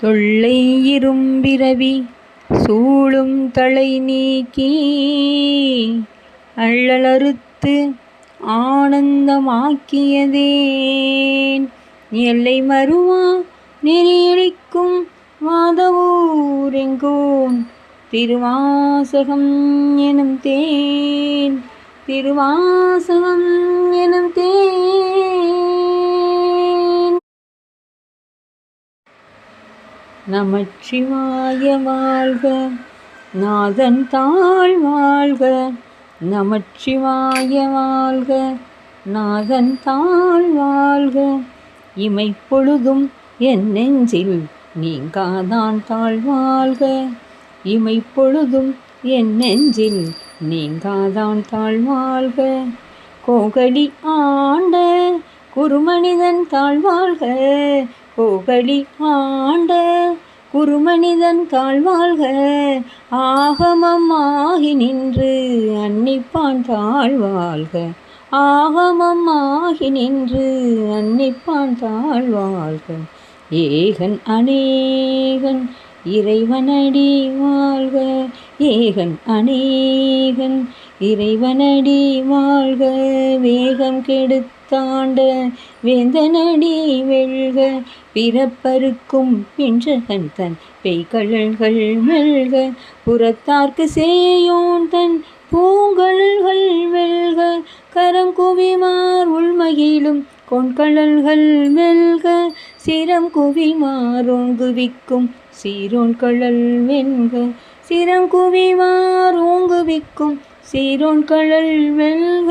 தொல்லை இரும்பிரவி சூழும் தலை நீக்கி அள்ளலறுத்து ஆனந்தமாக்கியதேன். எல்லை மறுவா நெறியடிக்கும் மாதவூரெங்கோன். திருவாசகம் எனும் தேன். திருவாசகம் நமச்சிவாய வாழ்க. நாதன் தாழ் வாழ்க. நமச்சிவாய வாழ்க. நாதன் தாழ் வாழ்க. இமை பொழுதும் என் நெஞ்சில் நீங்காதான் தாழ் வாழ்க. இமை பொழுதும் என் நெஞ்சில் நீங்காதான் தாழ் வாழ்க. கோகலி ஆண்ட குருமனிதன் தாழ்வாழ்க புகழி ஆண்ட குருமனிதன் தாழ்வாழ்க ஆகமமாகி நின்று அன்னிப்பான் தாழ்வாழ்க ஆகமமாகி நின்று அன்னிப்பான் தாழ்வாழ்க ஏகன் அநேகன் இறைவனடி வாழ்க. ஏகன் அநேகன் இறைவனடி வாழ்க வேகம் கெடுத்தாண்ட வேந்தனடி வெழ்க பிறப்பருக்கும் பின்றகன் தன் பெய்கழல்கள் மெல்க புறத்தார்க்கு சேயோன் தன் பூங்கழல்கள் வெல்க கரம் குவிமார் உள்மகிழும் கொண்கழல்கள் மெல்க சிரம் குவிமார் ஓங்குவிக்கும் சீரோன் கழல் வென்க சிரம் குவிமார் ஓங்குவிக்கும் சீரோன் கழல் வெல்க